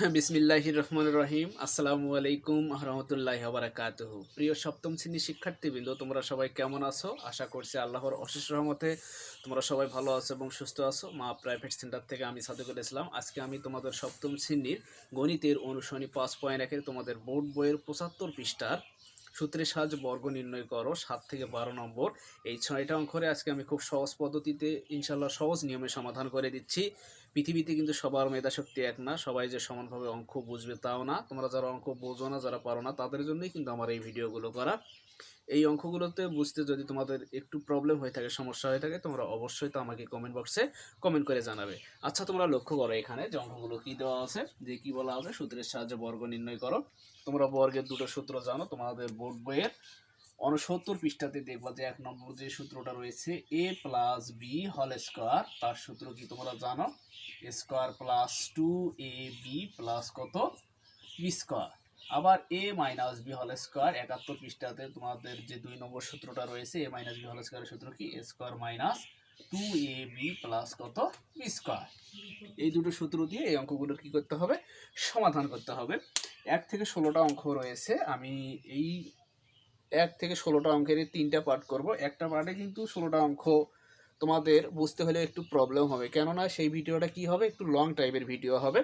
বিসমিল্লাহির রহমান রহিম। আসসালামু আলাইকুম রহমতুল্লাহ বারাকাতুহু। প্রিয় সপ্তম শ্রেণির শিক্ষার্থীবৃন্দ, তোমরা সবাই কেমন আছো? আশা করছি আল্লাহর অশেষ রহমতে তোমরা সবাই ভালো আছো এবং সুস্থ আছো। মা প্রাইভেট সেন্টার থেকে আমি সাদেকুল ইসলাম। আজকে আমি তোমাদের সপ্তম শ্রেণির গণিতের অনুসরণী পাঁচ পয়েন্ট একের তোমাদের বোর্ড বইয়ের পঁচাত্তর পৃষ্ঠার সূত্রের সাহায্যে বর্গ নির্ণয় করো, সাত থেকে বারো নম্বর। এই ছয়টা অঙ্করে আজকে আমি খুব সহজ পদ্ধতিতে ইনশাল্লাহ সহজ নিয়মে সমাধান করে দিচ্ছি। পৃথিবীতে কিন্তু সবার মেধাশক্তি এক না, সবাই যে সমানভাবে অঙ্ক বুঝবে তাও না। তোমরা যারা অঙ্ক বোঝো না, যারা পারো না, তাদের জন্যই কিন্তু আমার এই ভিডিওগুলো করা। এই অঙ্কগুলোতে বুঝতে যদি তোমাদের একটু প্রবলেম হয়ে থাকে, সমস্যা হয়ে থাকে, তোমরা অবশ্যই তো আমাকে কমেন্ট বক্সে কমেন্ট করে জানাবে। আচ্ছা তোমরা লক্ষ্য করো এখানে যে অঙ্কগুলো কী দেওয়া আছে, যে কি বলা আছে, সূত্রের সাহায্যে বর্গ নির্ণয় করো। তোমরা বর্গের দুটো সূত্র জানো, তোমাদের বোর্ড বইয়ের। উনসত্তর পৃষ্ঠাতে দেখবা যে এক নম্বর যে সূত্রটা রয়েছে এ প্লাস বি হল স্কোয়ার তার সূত্র কি তোমরা জানো? Square plus two A B plus কত? বি স্কোয়ার আবার এ মাইনাস বি হল স্কোয়ার একাত্তর পৃষ্ঠাতে তোমাদের যে দুই নম্বর সূত্রটা রয়েছে এ মাইনাস বি হল স্কোয়ারের সূত্র কি? Square minus two A B plus কত? বি স্কোয়ার এই দুটো সূত্র দিয়ে এই অঙ্কগুলোর কি করতে হবে? সমাধান করতে হবে। এক থেকে ষোলোটা অঙ্ক রয়েছে। আমি এই এক থেকে ষোলোটা অঙ্কের তিনটা পার্ট করব। একটা পার্টে কিন্তু ষোলোটা অঙ্ক তোমাদের বুঝতে হলে একটু প্রবলেম হবে। কেননা সেই ভিডিওটা কি হবে? একটু লং টাইপের ভিডিও হবে।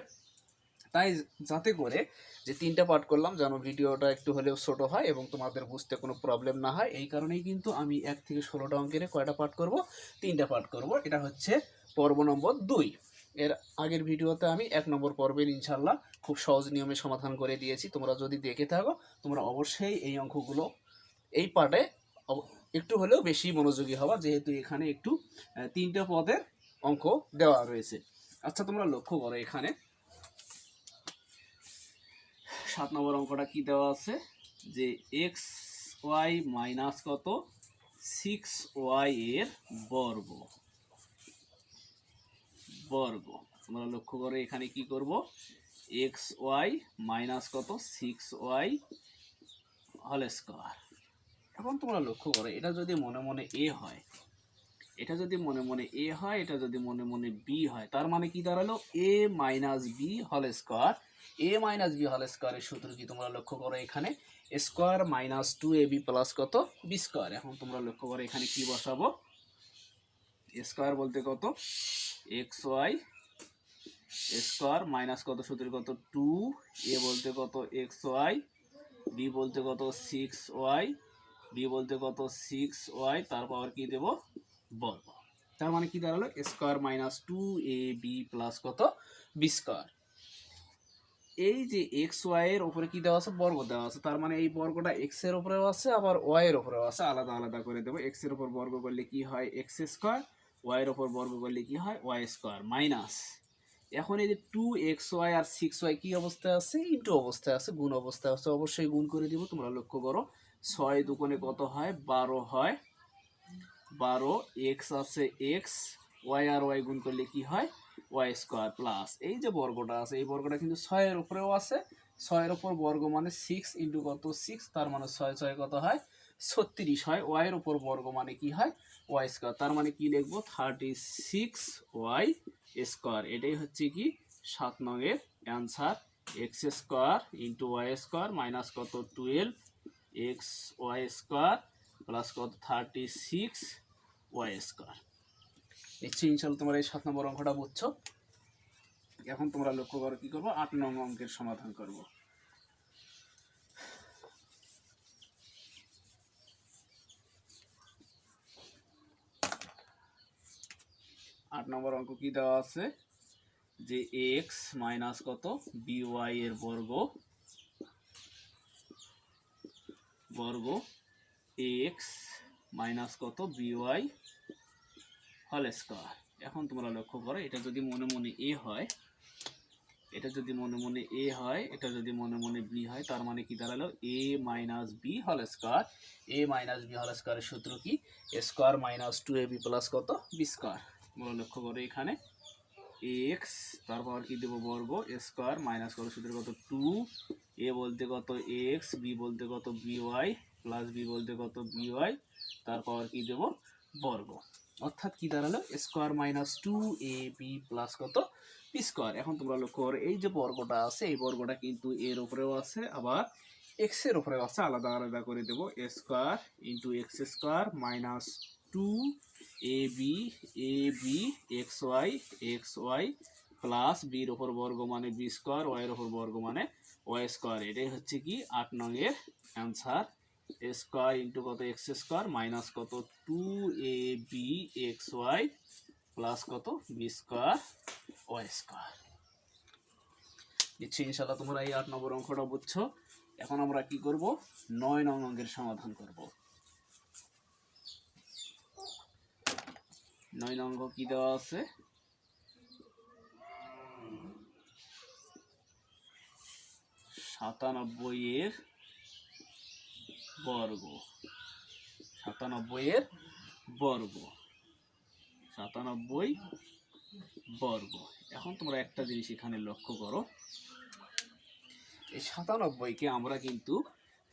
তাই যাতে করে যে তিনটা পার্ট করলাম, যেন ভিডিওটা একটু হলেও ছোট হয় এবং তোমাদের বুঝতে কোনো প্রবলেম না হয়। এই কারণেই কিন্তু আমি এক থেকে ষোলোটা অঙ্কের কয়টা পার্ট করব? তিনটা পার্ট করব। এটা হচ্ছে পর্ব নম্বর দুই। এর আগের ভিডিওতে আমি এক নম্বর পর্বের ইনশাল্লাহ খুব সহজ নিয়মে সমাধান করে দিয়েছি। তোমরা যদি দেখে থাকো, তোমরা অবশ্যই এই অঙ্কগুলো এই পার্টে একটু হলেও বেশি মনোযোগী হওয়া, যেহেতু এখানে একটু তিনটে পদের অঙ্ক দেওয়া রয়েছে। আচ্ছা তোমরা লক্ষ্য করো এখানে। সাত নম্বর অঙ্কটা কি দেওয়া আছে? যে এক্স ওয়াই মাইনাস কত? সিক্স ওয়াই এর বর্গ। বর্গ। তোমরা লক্ষ্য করো এখানে কি করব? এক্স ওয়াই মাইনাস কত? সিক্স ওয়াই হল স্কোয়ার। এখন তোমরা লক্ষ্য করো, এটা যদি মনে মনে এ হয়, এটা যদি মনে মনে এ হয়, এটা যদি মনে মনে বি হয়, তার মানে কি দাঁড়াল? এ মাইনাস বি হল স্কোয়ার এ মাইনাস বি হল স্কোয়ারের সূত্র কি তোমরা লক্ষ্য করো এখানে? Square minus two A B plus কত? বি স্কোয়ার এখন তোমরা লক্ষ্য করো এখানে কি বসাবো? স্কোয়ার বলতে কত? এক্স ওয়াই স্কোয়ার মাইনাস কত সূত্রের কত? টু এ বলতে কত? এক্স ওয়াই বি বলতে কত? সিক্স ওয়াই বি বলতে কত? সিক্স ওয়াই তার পাওয়ার কি দেব? বর্গ তার মানে কি দাঁড়াল? Square minus two A B plus কত? বি স্কোয়ার এই যে এক্স ওয়াই এর উপরে কি দেওয়া আছে? বর্গ দেওয়া আছে। তার মানে এই বর্গটা এক্সের উপরেও আছে, আবার ওয়াই এর উপরেও আছে। আলাদা আলাদা করে দেবো। এক্সের উপর বর্গ করলে কি হয়? এক্স স্কোয়ার ওয়াই এর উপর বর্গ করলে কি হয়? ওয়াই স্কোয়ার মাইনাস এখন এই যে টু এক্স ওয়াই আর সিক্স ওয়াই কি অবস্থায় আছে? ইন্টু অবস্থায় আছে, গুণ অবস্থায় আছে। অবশ্যই গুণ করে দিব, তোমরা লক্ষ্য করো। ছয় দুগুণে কত হয়? বারো হয়। বারো এক্স আছে এক্স ওয়াই আর ওয়াই গুণ করলে কি হয়? ওয়াই স্কোয়ার প্লাস এই যে বর্গটা আছে, এই বর্গটা কিন্তু ছয়ের উপরেও আছে। ছয়ের উপর বর্গ মানে সিক্স ইন্টু কত? সিক্স তার মানে ছয় ছয় কত হয়? ছত্রিশ হয়। ওয়াইয়ের উপর বর্গ মানে কি হয়? ওয়াই স্কোয়ার তার মানে কি লিখব? থার্টি সিক্স ওয়াই স্কোয়ার এটাই হচ্ছে কি? সাত নঙের answer X square into Y square minus কত? Twelve X Y square plus কত? Thirty six Y square. নিশ্চয়ই ইনশাল্লাহ তোমরা এই সাত নম্বর অঙ্কটা বুঝছ। এখন তোমরা লক্ষ্য করো কি করব? আট নম্বর অঙ্কের সমাধান করব। আট নম্বর অঙ্ক কি দেওয়া আছে? যে এক্স মাইনাস কত? বিওয়াই এর বর্গ বর্গ এক্স মাইনাস কত? বিওয়াই হল স্কোয়ার এখন তোমরা লক্ষ্য করো, এটা যদি মনে মনে এ হয়, এটা যদি মনে মনে এ হয়, এটা যদি মনে মনে বি হয়, তার মানে কি দাঁড়াল? এ মাইনাস বি হল স্কোয়ার এ মাইনাস বি হল স্কোয়ারের সূত্র কি? Square minus two A B plus কত? বি স্কোয়ার তোমরা লক্ষ্য করো এখানে। এক্স তারপর কি দেবো বর্গ? স্কোয়ার মাইনাস কত সূত্রের কত? টু এ বলতে কত এক্স বি বলতে কত বি ওয়াই প্লাস বি বলতে কত বি ওয়াই তারপর কি দেবো? বর্গ। অর্থাৎ কি দাঁড়াল? Square minus two A B plus কত? বি স্কোয়ার এখন তোমরা লক্ষ্য করো, এই যে বর্গটা আছে, এই বর্গটা কিন্তু এর উপরেও আছে, আবার এক্সের উপরেও আছে। আলাদা আলাদা করে দেবো। Square into X square minus two A B A B X Y X Y plus বির ওপর বর্গ মানে বি স্কোয়ার ওয়াইয়ের ওপর বর্গ মানে ওয়াই স্কোয়ার এটাই হচ্ছে কি আট নংয়ের অ্যান্সার স্কোয়ার ইন্টু কত এক্স স্কোয়ার মাইনাস কত two A B X Y plus কত বি স্কোয়ার ওয়াই স্কোয়ার দিচ্ছি ইনশাল্লাহ তোমরা এই আট নম্বর অঙ্কটা বুঝছ। এখন আমরা কি করব? নয় নং অঙ্কের সমাধান করব। নয় নং অঙ্ক কি দেওয়া আছে? সাতানব্বই এর বর্গ। সাতানব্বই এর বর্গ। সাতানব্বই বর্গ। এখন তোমরা একটা জিনিস এখানে লক্ষ্য করো। এই সাতানব্বইকে আমরা কিন্তু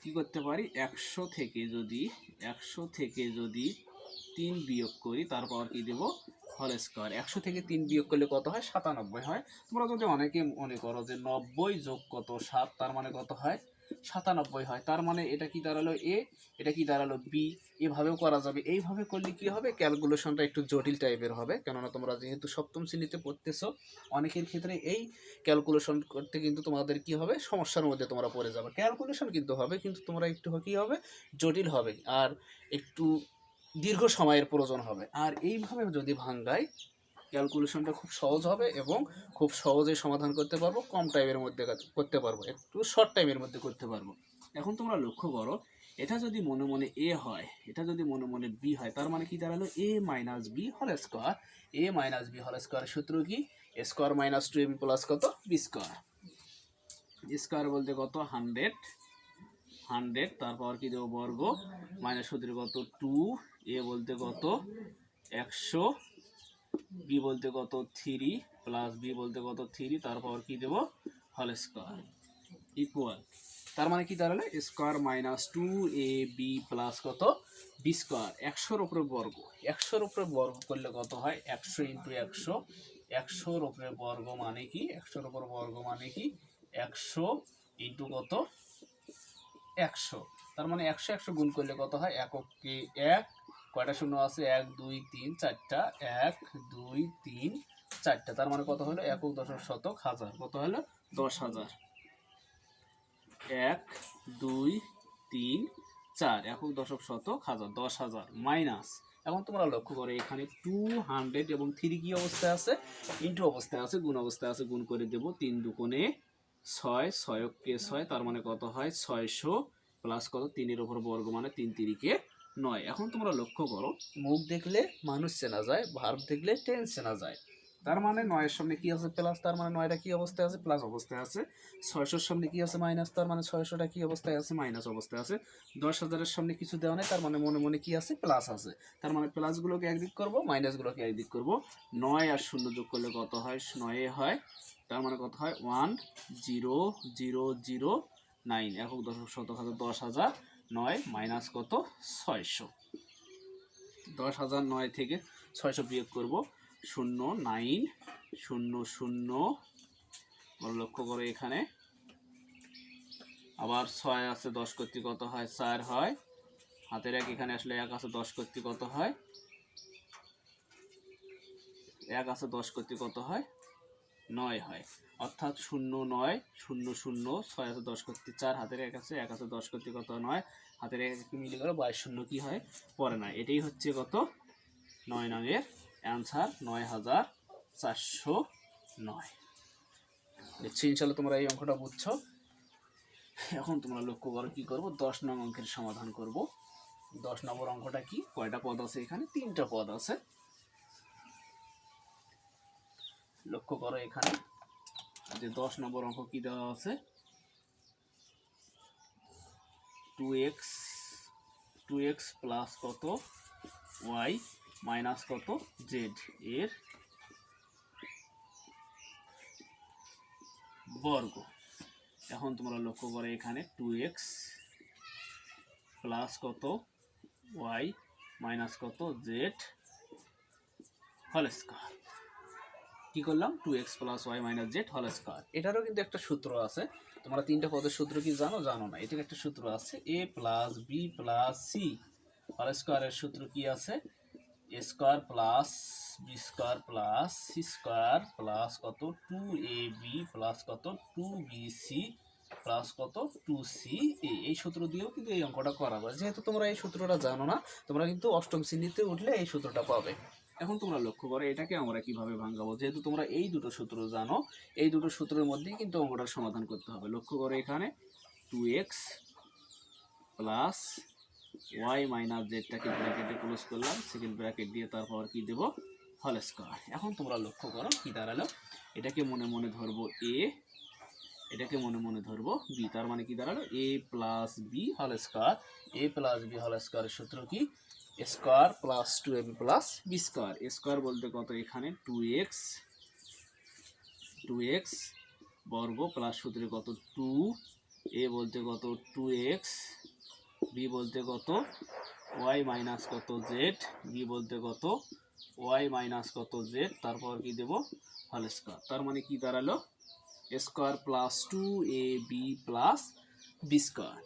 কি করতে পারি? একশো থেকে যদি, একশো থেকে যদি তিন বিয়োগ করি, তারপর কি দেব? হল স্কোয়ার একশো থেকে তিন বিয়োগ করলে কত হয়? সাতানব্বই হয়। তোমরা যদি অনেকে মনে করো যে নব্বই যোগ কত সাত, তার মানে কত হয়? সাতানব্বই হয়। তার মানে এটা কি দাঁড়াল? এ, এটা কি দাঁড়াল? বি। এভাবেও করা যাবে। এইভাবে করলে কি হবে? ক্যালকুলেশনটা একটু জটিল টাইপের হবে। কেননা তোমরা যেহেতু সপ্তম শ্রেণীতে পড়তেছো, অনেকের ক্ষেত্রে এই ক্যালকুলেশন করতে কিন্তু তোমাদের কি হবে? সমস্যার মধ্যে তোমরা পড়ে যাবে। ক্যালকুলেশন কিন্তু হবে, কিন্তু তোমরা একটু কি হবে? জটিল হবে। আর একটু দীর্ঘ সময়ের প্রয়োজন হবে। আর এইভাবে যদি ভাঙ্গাই ক্যালকুলেশনটা খুব সহজ হবে এবং খুব সহজে সমাধান করতে পারব, কম টাইমের মধ্যে করতে পারব, একটু শর্ট টাইমের মধ্যে করতে পারব। এখন তোমরা লক্ষ্য করো, এটা যদি মনে মনে এ হয়, এটা যদি মনে মনে বি হয়, তার মানে কি দাঁড়াল? এ মাইনাস বি হল স্কোয়ার এ মাইনাস বি হল স্কোয়ার সূত্র কি? Square minus two A B plus কত? বি স্কোয়ার স্কোয়ার বলতে কত? হান্ড্রেড হান্ড্রেড তারপর কি দেবো বর্গ মাইনাস সূত্র কত? টু এ বলতে কত? একশো বি বলতে কত? থ্রি প্লাস বি বলতে কত? থ্রি তারপর কি দেবো? হল স্কোয়ার ইকুয়াল তার মানে কি দাঁড়াল square minus two A B plus কত? বি স্কোয়ার একশোর উপরে বর্গ। একশোর উপরে বর্গ করলে কত হয়? একশো ইন্টু একশো। একশোর উপরে বর্গ মানে কি? একশোর উপর বর্গ মানে কি? একশো ইন্টু কত? একশো। তার মানে একশো একশো গুণ করলে কত হয়? এককে এক। কয়টা শূন্য আছে? এক, দুই, তিন, চারটা। এক, দুই, তিন, চারটা। তার মানে কত হলো? একক দশক শতক হাজার। কত হলো? দশ হাজার। এক, দুই, তিন, চার। একক দশক শতক হাজার, দশ হাজার মাইনাস। এখন তোমরা লক্ষ্য করো, এখানে টু হান্ড্রেড এবং থ্রি কি অবস্থায় আছে? ইন্টু অবস্থায় আছে, গুণ অবস্থায় আছে, গুণ করে দেব তিন দুকোণে ছয় ছয়কে ছয়? তার মানে কত হয়? ছয়শো প্লাস কত? তিনের ওপর বর্গ মানে তিন তিরিকে নয়। এখন তোমরা লক্ষ্য করো, মুখ দেখলে মানুষ চেনা যায় ভার্ব দেখলে টেন্স চেনা যায়। তার মানে নয়ের সামনে কি আছে প্লাস তার মানে নয়টা কি অবস্থায় আছে? প্লাস অবস্থায় আছে। ছয়শোর সামনে কি আছে? মাইনাস তার মানে ছয়শোটা কি অবস্থায় আছে? মাইনাস অবস্থায় আছে। দশ হাজারের সামনে কিছু দেওয়া নেই, তার মানে মনে মনে কি আছে? প্লাস আছে। তার মানে প্লাসগুলোকে একদিক করব মাইনাসগুলোকে একদিক করব। নয় আর শূন্য যোগ করলে কত হয়? নয়ে হয়। তার মানে কত হয়? One zero zero zero nine একক দশক শতক হাজার দশ হাজার নয় মাইনাস কত? ছয়শো। দশ হাজার নয় থেকে ছয়শো বিয়োগ করব। শূন্য নাইন শূন্য শূন্য। লক্ষ্য করো এখানে। আবার ছয় আছে, দশ কর্তৃক কত হয়? চার হয়। হাতের এক এখানে আসলে এক আছে, দশ কর্তৃক কত হয়? এক আছে, দশ কর্তৃক কত হয়? নয় হয়। অর্থাৎ শূন্য নয়, শূন্য শূন্য, ছয় আছে দশ কর্তৃক চার, হাতের এক আছে এক আছে দশ কর্তৃক কত নয়, হাতের এক মিলে গেল বাইশ শূন্য কি হয়? পরে না এটাই হচ্ছে কত? নয় নয়ের অ্যান্সার নয় হাজার চারশো নয়। দেখছি ইনশাল্লাহ তোমরা এই অঙ্কটা বুঝছ। এখন তোমরা লক্ষ্য করো কী করব? দশ নং অঙ্কের সমাধান করব। দশ নম্বর অঙ্কটা কি? কয়টা পদ আছে এখানে? তিনটা পদ আছে। লক্ষ্য করো এখানে। যে দশ নম্বর অঙ্ক কি দেওয়া আছে? Two X two X plus কত? ওয়াই মাইনাস কত? জেড এর বর্গ। এখন তোমরা লক্ষ্য করো এখানে টু এক্স প্লাস কত? ওয়াই মাইনাস কত? জেড হল স্কোয়ার কি করলাম? Two X plus Y minus Z হল স্কোয়ার এটারও কিন্তু একটা সূত্র আছে। তোমরা তিনটা পদের সূত্র কি জানো? জানো না। এটার একটা সূত্র আছে। A plus B plus C হল স্কোয়ারের সূত্র কি আছে? A square plus B square plus C square plus কত? টু এ বি প্লাস কত? টু বি সি প্লাস কত? টু সি এ এই সূত্র দিয়েও কিন্তু এই অঙ্কটা করা যায় যেহেতু তোমরা এই সূত্রটা জানো না, তোমরা কিন্তু অষ্টম শ্রেণীতে উঠলে এই সূত্রটা পাবে। এখন তোমরা লক্ষ্য করো, এটাকে আমরা কীভাবে ভাঙাবো? যেহেতু তোমরা এই দুটো সূত্র জানো, এই দুটো সূত্রের মধ্যেই কিন্তু অঙ্কটার সমাধান করতে হবে। লক্ষ্য করো এখানে two X plus Y minus জেডটাকে ব্র্যাকেটে ক্লোজ করলাম সেকেন্ড ব্র্যাকেট দিয়ে তারপর কি দেব? হল স্কোয়ার এখন তোমরা লক্ষ্য করো কি দাঁড়াল? এটাকে মনে মনে ধরবো এ এটাকে মনে মনে ধরবো বি তার মানে কি দাঁড়াল? এ প্লাস বি হল স্কোয়ার এ প্লাস বি হল স্কোয়ারের সূত্র কি? Square plus two A B plus B square. Square বলতে কত এখানে? টু এক্স টু এক্স বর্গ প্লাস সূত্রে কত? টু, এ বলতে কত? টু এক্স, বি বলতে কত? ওয়াই মাইনাস কত জেড, বি বলতে কত? ওয়াই মাইনাস কত জেড, তারপর কি দেব? হল স্কোয়ার। তার মানে কি দাঁড়াল? Square plus two A B plus B square.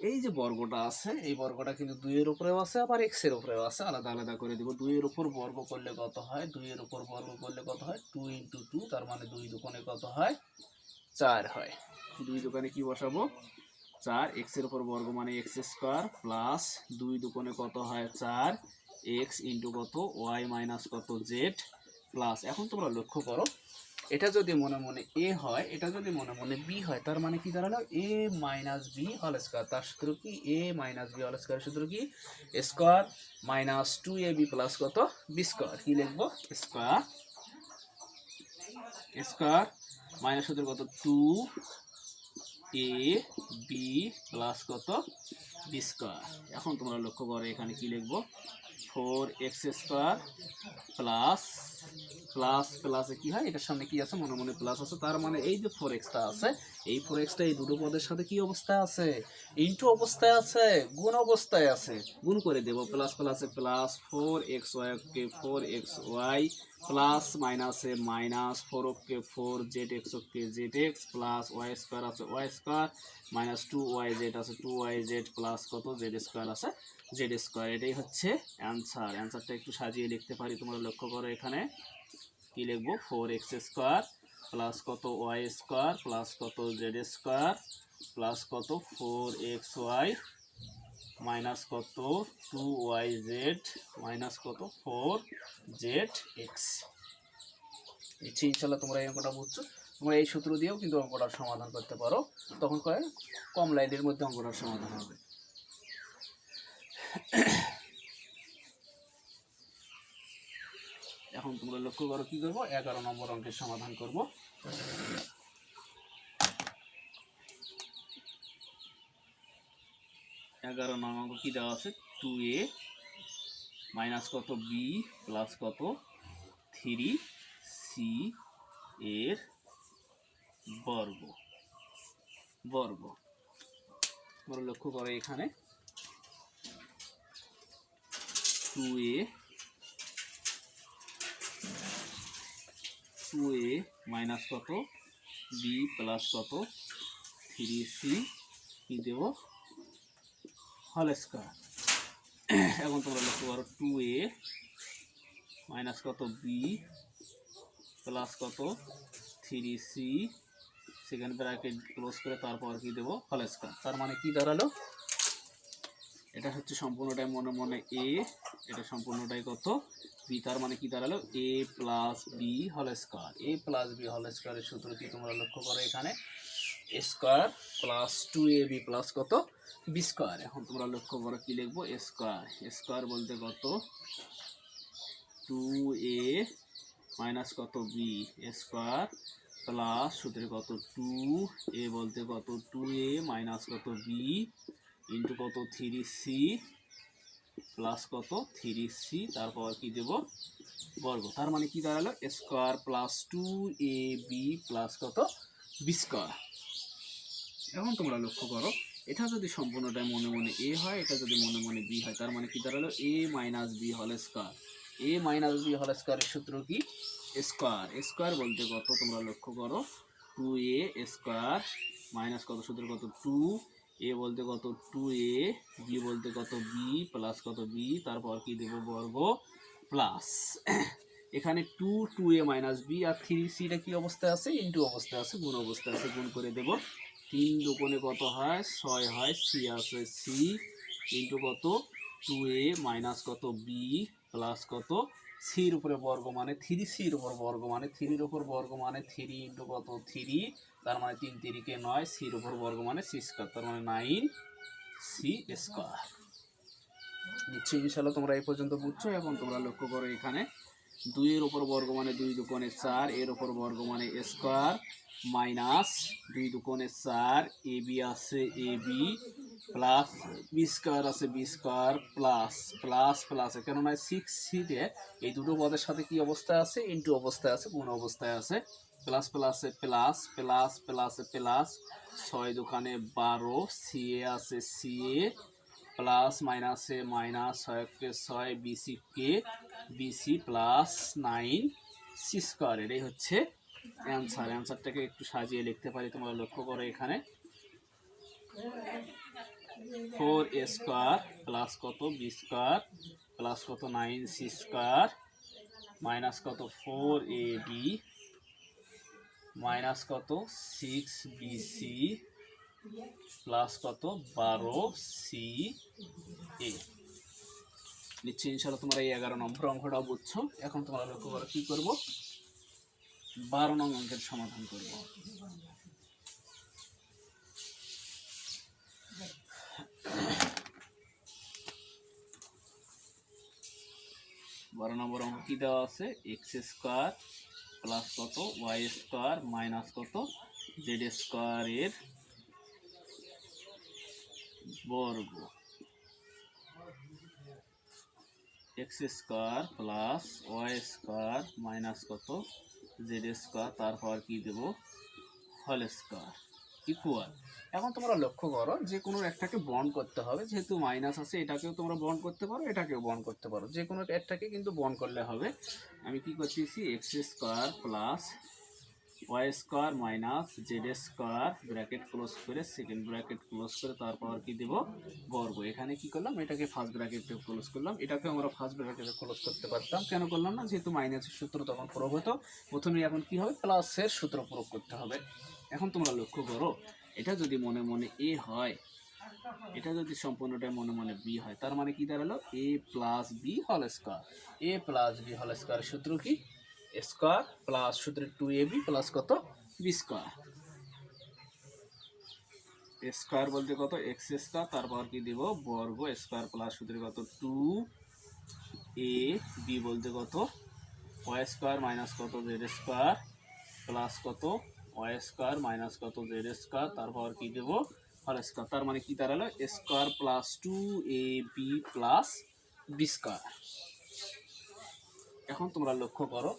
এই যে বর্গটা আছে, এই বর্গটা কিন্তু দুইয়ের উপরেও আছে, আবার এক্সের উপরেও আছে। আলাদা আলাদা করে দিব। দুইয়ের উপর বর্গ করলে কত হয়? দুইয়ের উপর বর্গ করলে কত হয়? টু ইন্টু টু তার মানে দুই দোকানে কত হয়? চার হয়। দুই দোকানে কি বসাবো? চার। এক্সের উপর বর্গ মানে এক্স স্কোয়ার প্লাস দুই দোকানে কত হয়? চার। এক্স ইন্টু কত? ওয়াই মাইনাস কত? জেড প্লাস এখন তোমরা লক্ষ্য করো এটা যদি মনে মনে এ হয়, এটা যদি মনে মনে বি হয়, তার মানে কি দাঁড়াল? এ মাইনাস বি হল স্কোয়ার তার সূত্র কি? এ মাইনাস বি হল স্কোয়ার সূত্র কি? Square minus two A B plus কত? বি স্কোয়ার কি লিখব? স্কোয়ার স্কোয়ার মাইনাস সূত্র কত? টু এ বি প্লাস কত? স্কোয়ার এখন তোমরা লক্ষ্য করো, এখানে কি লিখব? Four X square plus plus প্লাসে কি হয়? এটার সামনে কি আছে? মনে মনে প্লাস আছে। তার মানে এই যে ফোর এক্সটা আছে, এই ফোর এক্সটা এই দুটো পদের সাথে কি অবস্থায় আছে? ইন্টু অবস্থায় আছে, গুণ অবস্থায় আছে। গুণ করে দেব। প্লাস প্লাসে plus four X Y four X Y plus, মাইনাসে minus four okay four, Z X okay Z X, plus Y square আছে Y square, minus two Y Z আছে টু ওয়াই জেড, প্লাস কত Z square আছে Z square. এটাই হচ্ছে answer. অ্যান্সারটা একটু সাজিয়ে লিখতে পারি, তোমরা লক্ষ্য করো এখানে। কি লিখব? ফোর এক্স স্কোয়ার, প্লাস কত ওয়াই স্কোয়ার, প্লাস কত জেড স্কোয়ার, প্লাস কত ফোর এক্স ওয়াই মাইনাস কত? টু ওয়াই জেড মাইনাস কত? ফোর জেড এক্স ইচ্ছে ইনশাল্লাহ তোমরা এই অঙ্কটা বুঝছ। তোমরা এই সূত্র দিয়েও কিন্তু অঙ্কটার সমাধান করতে পারো। তখন কয় কম লাইনের মধ্যে অঙ্কটার সমাধান হবে। এখন তোমরা লক্ষ্য করো কি করব? এগারো নম্বর অঙ্কের সমাধান করব। এগারো নম্বর অঙ্ক কি দেওয়া আছে? টু এ মাইনাস কত বি প্লাস কত থ্রি সি এর বর্গ। বর্গ। তোমরা লক্ষ্য করে এখানে। Two A two A minus কত বি প্লাস কত থ্রি সি কি দেব? হল স্কোয়ার। এখন তোমরা লক্ষ্য করো টু এ মাইনাস কত বি প্লাস কত three C second bracket close করে তারপর কি দেবো? হল স্কোয়ার। তার মানে কি দাঁড়াল? এটা হচ্ছে সম্পূর্ণটাই মনে মনে এ এটা সম্পূর্ণটাই কত বি তার মানে কি দাঁড়াল? এ প্লাস বি হল স্কোয়ার। এ প্লাস বি হল স্কোয়ারের সূত্র কি তোমরা লক্ষ্য করো এখানে? Square plus two A B plus কত? B square. এখন তোমরা লক্ষ্য করো কি লিখব? স্কোয়ার। স্কোয়ার বলতে কত? টু এ মাইনাস কত বি? স্কোয়ার প্লাস সূত্রে কত? টু এ বলতে কত? টু এ মাইনাস কত বি ইন্টু কত? থ্রি সি প্লাস কত? Three C. তারপর কি দেব? বর্গ। তার মানে কি দাঁড়াল? Square plus two A B plus কত? B square. এখন তোমরা লক্ষ্য করো, এটা যদি সম্পূর্ণটাই মনে মনে এ হয়, এটা যদি মনে মনে বি হয়, তার মানে কি দাঁড়াল? এ মাইনাস বি হল স্কোয়ার এ মাইনাস বি হল স্কোয়ারের সূত্র কি? স্কোয়ার স্কোয়ার বলতে কত তোমরা লক্ষ্য করো? টু এ স্কোয়ার মাইনাস কত? সূত্র কত? টু এ বলতে কত? টু এ বি বলতে কত? বি প্লাস কত? বি তারপর কি দেবো? বর্গ প্লাস এখানে two two A minus B R three সিটা কি অবস্থায় আছে? ইন্টু অবস্থায় আছে, গুণ অবস্থায় আছে, গুণ করে দেব। তিন দুগুণে কত হয়? ছয় হয়। সি আছে সি ইন্টু কত? টু এ মাইনাস কত বি প্লাস কত? সির উপরে বর্গ মানে থ্রি সির উপর বর্গ মানে থ্রির উপর বর্গ মানে থ্রি ইন্টু কত? থ্রি তার মানে তিন তিরিকে নয় সির উপর বর্গ মানে সি স্কোয়ার তার মানে নাইন সি স্কোয়ার নিশ্চয়ই ইনশাল্লাহ তোমরা এই পর্যন্ত বুঝছ এখন তোমরা লক্ষ্য করো এখানে। দুইয়ের উপর বর্গ মানে দুই দুকোণে চার, এর উপর বর্গ মানে স্কোয়ার মাইনাস দুই দুকোণে চার, এ বি আছে A B plus B square আছে B square plus plus plus. কেননা সিক্স সিটে এই দুটো পদের সাথে কি অবস্থায় আছে? ইন্টু অবস্থায় আছে গুণ অবস্থায় আছে? প্লাস, প্লাসে প্লাস প্লাস, প্লাসে প্লাস। ছয় দোকানে বারো সি এ আছে সি এ প্লাস, মাইনাসে মাইনাস ছয়কে ছয় বিসি কে BC plus nine C square এটাই হচ্ছে অ্যান্সার অ্যান্সারটাকে একটু সাজিয়ে লিখতে পারি, তোমরা লক্ষ্য করো এখানে। ফোর এ স্কোয়ার প্লাস কত? বি স্কোয়ার প্লাস কত? নাইন সি স্কোয়ার মাইনাস কত? ফোর এ বি মাইনাস কত? সিক্স বি সি প্লাস কত? বারো সি এ নিশ্চয়ই ইনশাল্লাহ তোমরা এই এগারো নম্বর অঙ্কটাও বুঝছ। এখন তোমরা লক্ষ্য করো কি করব? বারো নং অঙ্কের সমাধান করব। বারো নম্বর অঙ্ক কি দেওয়া আছে? এক্স স্কোয়ার প্লাস কত? ওয়াই স্কোয়ার মাইনাস কত? জেড স্কোয়ারের বর্গ। X square plus Y square minus কত? জেড স্কোয়ার তারপর কি দেব? হল স্কোয়ার ইকুয়াল এখন তোমরা লক্ষ্য করো, যে কোনো একটাকে বন্ড করতে হবে, যেহেতু মাইনাস আছে, এটাকেও তোমরা বন্ড করতে পারো, এটাকেও বন্ড করতে পারো। যে কোনো একটাকে কিন্তু বন্ড করলে হবে। আমি কি করতেছি X square plus Y square minus Z square bracket close করে সেকেন্ড ব্র্যাকেট ক্লোজ করে তারপর কি দেব বর্গ। এখানে কি করলাম? এটাকে ফার্স্ট ব্র্যাকেটে ক্লোজ করলাম। এটাকে আমরা ফার্স্ট ব্র্যাকেটে ক্লোজ করতে পারতাম। কেন করলাম না? যেহেতু মাইনাসের সূত্র তখন প্রয়োগ হতো। প্রথমে এখন কি হবে? প্লাসের সূত্র প্রয়োগ করতে হবে। এখন তোমরা লক্ষ্য করো, এটা যদি মনে মনে এ হয়, এটা যদি সম্পূর্ণটা মনে মনে বি হয়, তার মানে কি দাঁড়াল? এ প্লাস বি হল স্কোয়ার এ প্লাস বি হল স্কোয়ার সূত্র কি? স্কোয়ার প্লাস সূত্র টু এ বি প্লাস কত বি স্কোয়ার। স্কোয়ার বলতে কত? এক্স স্কোয়ার তারপর কি দেব? বর্গ স্কোয়ার প্লাস সূত্রে কত? টু এ বি বলতে কত? ওয়াই স্কোয়ার মাইনাস কত জেড স্কোয়ার? প্লাস কত? ওয়াই স্কোয়ার মাইনাস কত জেড স্কোয়ার তারপর কি দেব? হল স্কোয়ার তার মানে কি দাঁড়াল? Square plus two A B plus B square এখন তোমরা লক্ষ্য করো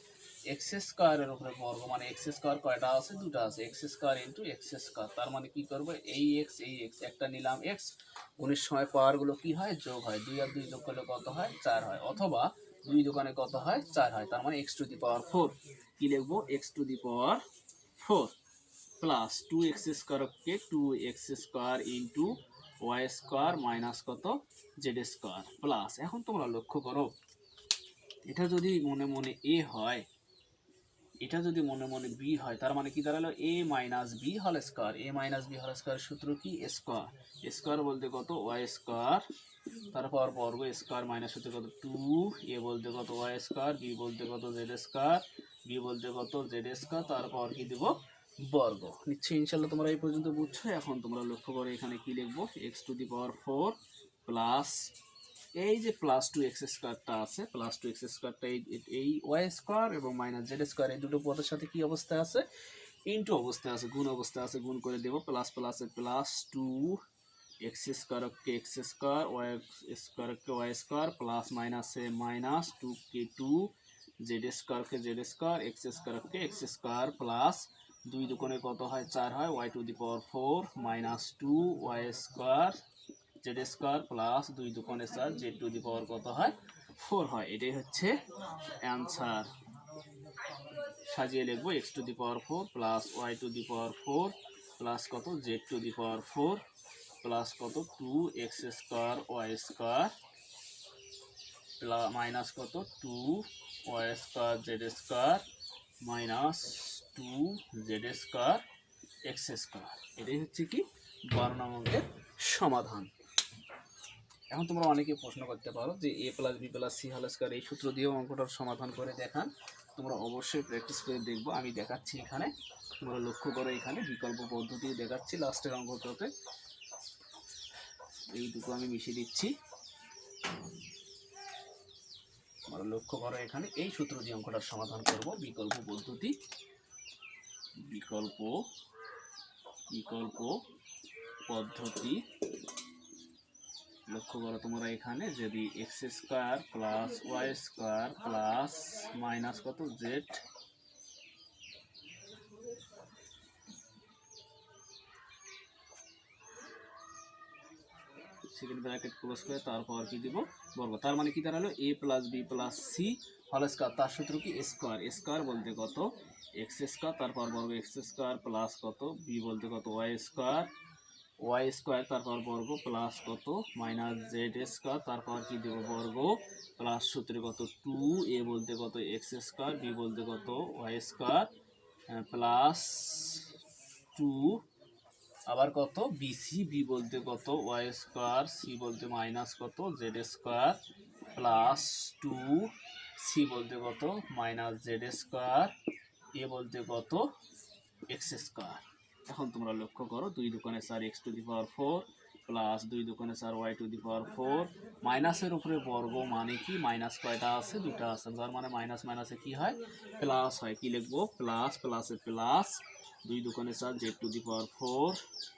এক্স স্কোয়ারের উপরে বর্গ মানে এক্স স্কোয়ার কয়টা আছে? দুটো আছে। X square into X square তার মানে কি করব? এই এক্স এই এক্স একটা নিলাম এক্স উনিশ সময় পাওয়ারগুলো কি হয়? যোগ হয়। দুই আর দুই যোগ করলে কত হয়? চার হয়। অথবা দুই দোকানে কত হয়? চার হয়। তার মানে X to the power four কি লিখব? X to the power four plus two X স্কোয়ারকে two X square into Y square minus কত? জেড স্কোয়ার প্লাস এখন তোমরা লক্ষ্য করো, এটা যদি মনে মনে এ হয় এটা যদি মনে মনে বি হয়, তার মানে কি দাঁড়াল? এ মাইনাস বি হল স্কোয়ার এ মাইনাস বি হল স্কোয়ার সূত্র কি? স্কোয়ার স্কোয়ার বলতে কত? ওয়াই স্কোয়ার তারপর বর্গ স্কোয়ার মাইনাস হতে কত? টু এ বলতে কত? ওয়াই স্কোয়ার বি বলতে কত? জেড স্কোয়ার বি বলতে কত? জেড স্কোয়ার তারপর কি দেব? বর্গ। নিশ্চয়ই ইনশাল্লাহ তোমরা এই পর্যন্ত বুঝছ। এখন তোমরা লক্ষ্য করো এখানে কি লিখব? X to the power four plus এই যে প্লাস টু এক্স স্কোয়ারটা আছে প্লাস টু এক্স স্কোয়ারটা এই এই ওয়াই স্কোয়ার এবং মাইনাস জেড স্কোয়ার এই দুটো পদের সাথে কি অবস্থায় আছে? ইন্টু অবস্থায় আছে, গুণ অবস্থায় আছে, গুণ করে দেবো প্লাস প্লাসে প্লাস টু এক্স স্কোয়ারকে এক্স স্কোয়ার ওয়াই স্কোয়ারকে ওয়াই স্কোয়ার প্লাস মাইনাসে মাইনাস টু কে টু জেড স্কোয়ারকে জেড স্কোয়ার এক্স স্কোয়ারকে এক্স স্কোয়ার প্লাস দুই দুকোণে কত হয়? চার হয় Y to the power four minus two Y square Z square plus দুই দুকোণে চার জেড টু দি পাওয়ার কত হয়? ফোর হয়। এটাই হচ্ছে অ্যান্সার সাজিয়ে লিখব X to the power four plus Y to the power four plus কত? Z to the power four plus কত? Two X square Y square minus কত? Two Y square Z square minus two Z square X square এটাই হচ্ছে কি? বারো সমাধান। এখন তোমরা অনেকে প্রশ্ন করতে পারো যে A plus B plus C হল স্কোয়ার এই সূত্র দিয়েও অঙ্কটার সমাধান করে দেখান। তোমরা অবশ্যই প্র্যাকটিস করে দেখব। আমি দেখাচ্ছি এখানে। তোমরা লক্ষ্য করো এখানে বিকল্প পদ্ধতি দেখাচ্ছি লাস্টের অঙ্কটাতে। এই দুটো আমি মিশিয়ে দিচ্ছি। তোমরা লক্ষ্য করো এখানে, এই সূত্র দিয়ে অঙ্কটার সমাধান করব। বিকল্প পদ্ধতি। বিকল্প বিকল্প পদ্ধতি। লক্ষ্য করো তোমরা এখানে, যদি X square plus Y square plus minus কত? জেড সেকেন্ড ব্র্যাকেট ক্লোজ করে তারপর কি দিব? বর্গ। তার মানে কি দাঁড়াল? A plus B plus C হল স্কোয়ার তার সূত্র কি? স্কোয়ার স্কোয়ার বলতে কত? এক্স স্কোয়ার তারপর বর্গ এক্স স্কোয়ার প্লাস কত? বি বলতে কত? ওয়াই স্কোয়ার ওয়াই স্কোয়ার তারপর বর্গ প্লাস কত? মাইনাস জেড স্কোয়ার, তারপর কি দেবো বর্গ? প্লাস সূত্রে কত? টু, এ বলতে কত? এক্স স্কোয়ার, বি বলতে কত? ওয়াই স্কোয়ার প্লাস টু, আবার কত? বিসি বি বলতে কত? ওয়াই স্কোয়ার, সি বলতে মাইনাস কত? Z square, plus two, C বলতে কত? মাইনাস জেড স্কোয়ার, এ বলতে কত? X square. এখন তোমরা লক্ষ্য করো, দুই দোকানে sir X to the power four plus দুই দোকানে sir Y to the power four মাইনাসের উপরে বর্গ মানে কি? মাইনাস কয়টা আছে? দুটা আছে। তার মানে মাইনাস মাইনাসে কি হয়? প্লাস হয়। কি লিখব? প্লাস প্লাসে প্লাস দুই দোকানে sir Z to the power four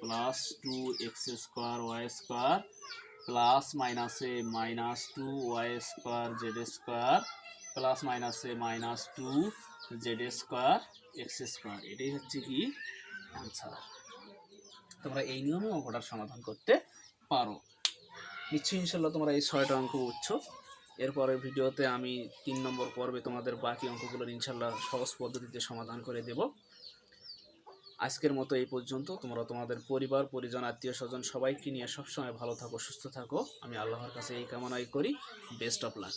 plus two X square Y square plus মাইনাসে minus two Y square Z square plus মাইনাসে minus two Z square X square এটাই হচ্ছে কি? অ্যান্সার তোমরা এই নিয়মে অঙ্কটার সমাধান করতে পারো। নিশ্চয়ই ইনশাল্লাহ তোমরা এই ছয়টা অঙ্ক বুঝছ। এরপরের ভিডিওতে আমি তিন নম্বর পর্বে তোমাদের বাকি অঙ্কগুলোর ইনশাল্লাহ সহজ পদ্ধতিতে সমাধান করে দেব। আজকের মতো এই পর্যন্ত। তোমরা তোমাদের পরিবার, পরিজন আত্মীয় স্বজন সবাইকে নিয়ে সবসময় ভালো থাকো, সুস্থ থাকো। আমি আল্লাহর কাছে এই কামনাই করি। Best of luck.